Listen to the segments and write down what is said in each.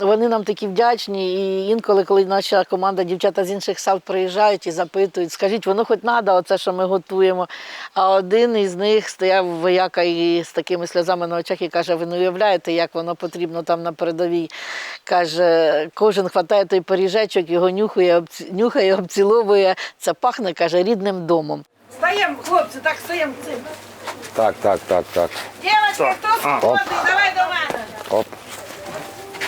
Вони нам такі вдячні, і інколи, коли наша команда дівчата з інших сел приїжджають і запитують, скажіть, воно хоч треба, оце, що ми готуємо. А один із них стояв вояка і з такими сльозами на очах і каже: ви не уявляєте, як воно потрібно там на передовій. Каже, кожен хватає той пиріжечок, його нюхає, обці- нюхає, обціловує. Це пахне, каже, рідним домом. Стаємо, хлопці, так стаємо цим. Так, так, так, так. Дівчатки, хто сходить, давай до мене. Оп.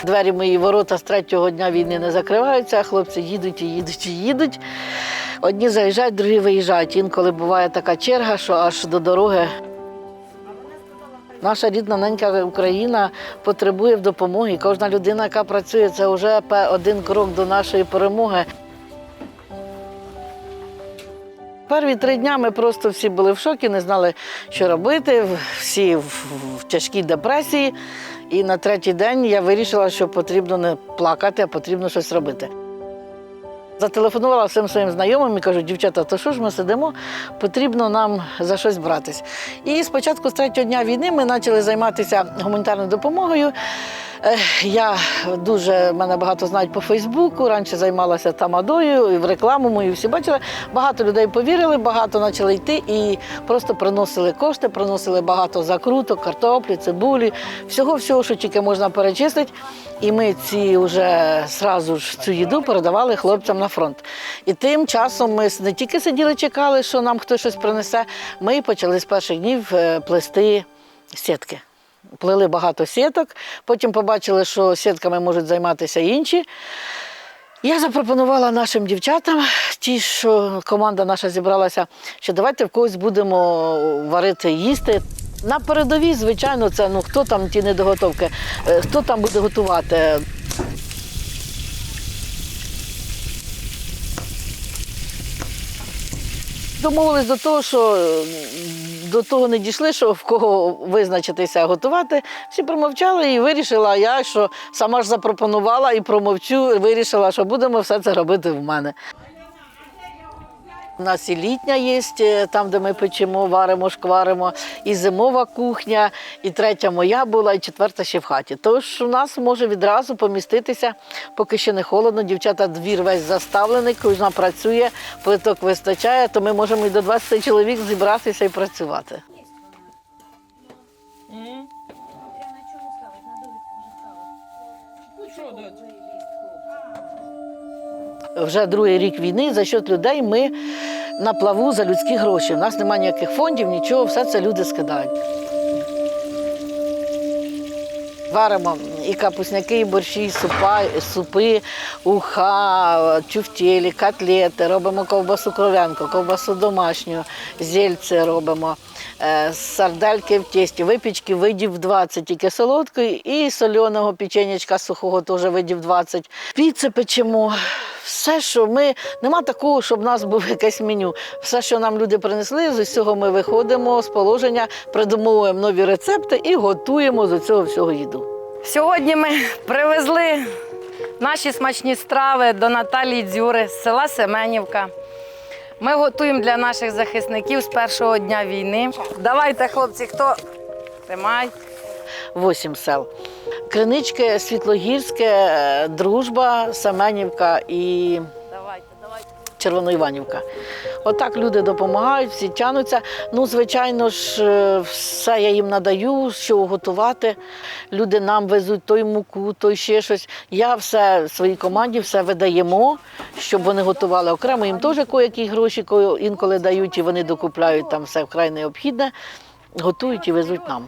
Двері мої ворота з третього дня війни не закриваються, а хлопці їдуть і їдуть і їдуть. Одні заїжджають, другі виїжджають. Інколи буває така черга, що аж до дороги. Наша рідна ненька Україна потребує допомоги. Кожна людина, яка працює, це вже один крок до нашої перемоги. Перві три дня ми просто всі були в шокі, не знали, що робити. Всі в тяжкій депресії. І на третій день я вирішила, що потрібно не плакати, а потрібно щось робити. Зателефонувала всім своїм знайомим і кажу, дівчата, то що ж ми сидимо, потрібно нам за щось братись. І спочатку з третього дня війни ми почали займатися гуманітарною допомогою. Я дуже мене багато знають по Фейсбуку. Раніше займалася тамадою, і в рекламу мою всі бачили. Багато людей повірили, багато почали йти і просто приносили кошти, приносили багато закруток, картоплі, цибулі, всього, всього, що тільки можна перечислити. І ми ці вже сразу ж цю їду передавали хлопцям на фронт. І тим часом ми не тільки сиділи, чекали, що нам хтось щось принесе. Ми почали з перших днів е, плести сітки. Плели багато сіток, потім побачили, що сітками можуть займатися інші. Я запропонувала нашим дівчатам, ті, що команда наша зібралася, що давайте в когось будемо варити їсти. На передовій, звичайно, це ну хто там ті недоготовки, е, хто там буде готувати. Домовились до того, що до того не дійшли, що в кого визначитися готувати. Всі промовчали і вирішила я, що сама ж запропонувала і промовчу, вирішила, що будемо все це робити в мене. У нас і літня є, е, там, де ми печемо, варимо, шкваримо, і зимова кухня, і третя моя була, і четверта ще в хаті. Тож у нас може відразу поміститися, поки ще не холодно. Дівчата, двір весь заставлений, кожна працює, плиток вистачає, то ми можемо і до 20 чоловік зібратися і працювати. Вже другий рік війни за счет людей ми на плаву за людські гроші. У нас немає ніяких фондів, нічого, все це люди скидають. Варимо і капусняки, і борщі, і супа, і супи, уха, чуфтєлі, котлети, робимо ковбасу кров'янку, ковбасу домашню, зельце робимо, е, сардельки в тісті, випічки видів 20, тільки солодкої і соляного печенячка сухого теж видів 20. Піци печемо. Все, що ми нема такого, щоб в нас було якесь меню. Все, що нам люди принесли, з усього ми виходимо з положення, придумовуємо нові рецепти і готуємо з цього всього їду. Сьогодні ми привезли наші смачні страви до Наталії Дзюри з села Семенівка. Ми готуємо для наших захисників з першого дня війни. Давайте, хлопці, хто тримай. Вісім сел. Кринички, Світлогірське, Дружба, Семенівка і. Червоноіванівка. Отак люди допомагають, всі тянуться. Ну, звичайно ж, е, все я їм надаю, що готувати. Люди нам везуть той муку, той ще щось. Я все своїй команді все видаємо, щоб вони готували окремо. Їм теж коякі гроші ко- інколи дають, і вони докупляють там все вкрай необхідне, готують і везуть нам.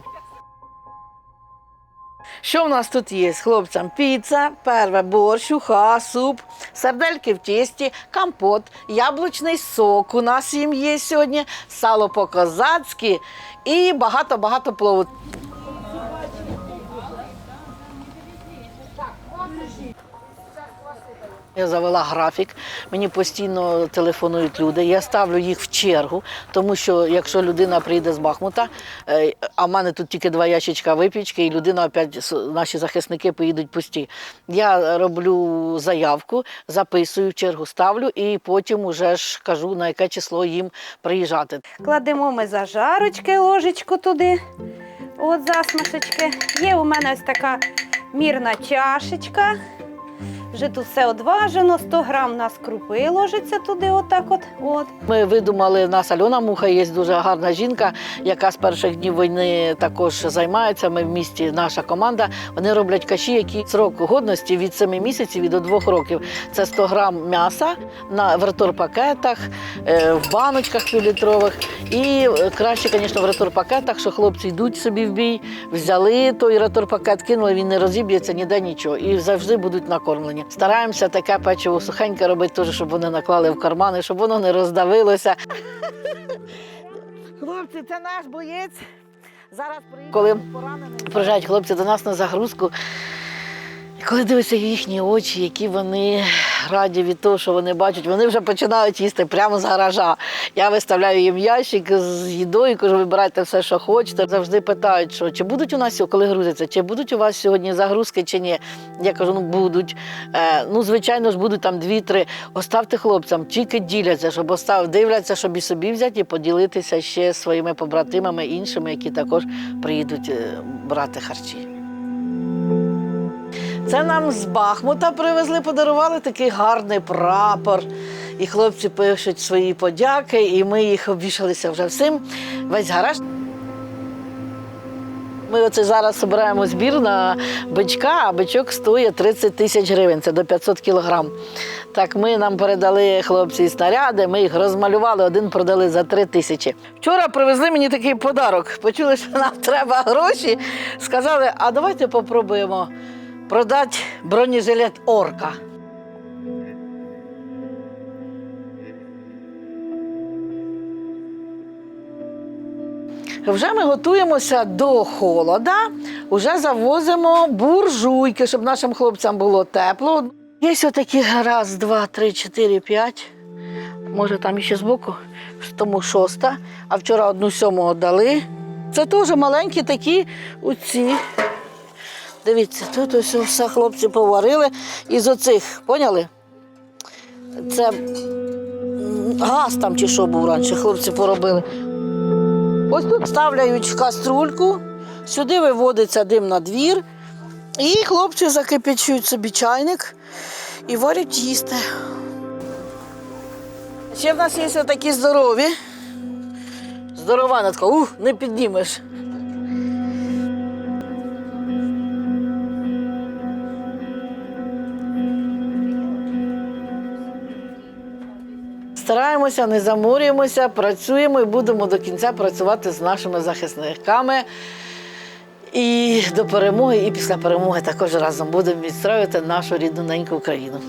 Що в нас тут є хлопцям? Піца, перве борщ, уха, суп, сардельки в тісті, компот, яблучний сок. У нас їм є сьогодні, сало по-козацьки і багато-багато плову. Я завела графік, мені постійно телефонують люди. Я ставлю їх в чергу, тому що якщо людина прийде з Бахмута, е, а в мене тут тільки два ящичка випічки, і людина опять наші захисники поїдуть пусті. Я роблю заявку, записую в чергу, ставлю і потім уже ж кажу, на яке число їм приїжджати. Кладемо ми зажарочки, ложечку туди. От засмажечки. Є у мене ось така мірна чашечка. Вже тут все одважено, 100 грам нас крупи ложиться туди, отак от. от. Ми видумали, у нас Альона Муха є дуже гарна жінка, яка з перших днів війни також займається. Ми в місті, наша команда. Вони роблять каші, які срок годності від 7 місяців і до 2 років. Це 100 грам м'яса на вертор-пакетах, е, в баночках півлітрових. І е, краще, звісно, в ретор-пакетах, що хлопці йдуть собі в бій, взяли той ретор-пакет, кинули, він не розіб'ється ніде нічого. І завжди будуть накормлені. Стараємося таке печиво сухеньке робити, теж, щоб вони наклали в кармани, щоб воно не роздавилося. Хлопці, це наш боєць. Зараз коли приїжджають хлопці до нас на загрузку. І коли дивишся їхні очі, які вони раді від того, що вони бачать, вони вже починають їсти прямо з гаража. Я виставляю їм ящик з їдою, кажу, вибирайте все, що хочете. Завжди питають, що чи будуть у нас, коли грузяться, чи будуть у вас сьогодні загрузки, чи ні. Я кажу, ну будуть. Е, ну, звичайно ж, будуть там дві-три. Оставте хлопцям, тільки діляться, щоб остав, дивляться, щоб і собі взяти і поділитися ще своїми побратимами іншими, які також приїдуть е, брати харчі. Це нам з Бахмута привезли, подарували такий гарний прапор. І хлопці пишуть свої подяки, і ми їх обвішалися вже всім. Весь гараж. Ми оце зараз збираємо збір на бичка, а бичок стоїть 30 тисяч гривень, це до 500 кілограм. Так ми нам передали хлопці снаряди, ми їх розмалювали, один продали за 3 тисячі. Вчора привезли мені такий подарок. Почули, що нам треба гроші. Сказали, а давайте попробуємо продати бронежилет Орка. Вже ми готуємося до холода, вже завозимо буржуйки, щоб нашим хлопцям було тепло. Є отакі раз, два, три, чотири, п'ять. Може, там іще збоку, тому шоста. А вчора одну сьому дали. Це теж маленькі такі оці. Дивіться, тут ось все хлопці поварили із оцих, поняли? Це газ там чи що був раніше, хлопці поробили. Ось тут ставляють каструльку, сюди виводиться дим на двір, і хлопці закипячують собі чайник і варять їсти. Ще в нас є такі здорові. Здорова така, ух, не піднімеш. Стараємося, не заморюємося, працюємо і будемо до кінця працювати з нашими захисниками. І до перемоги, і після перемоги також разом будемо відстроювати нашу рідну неньку Україну.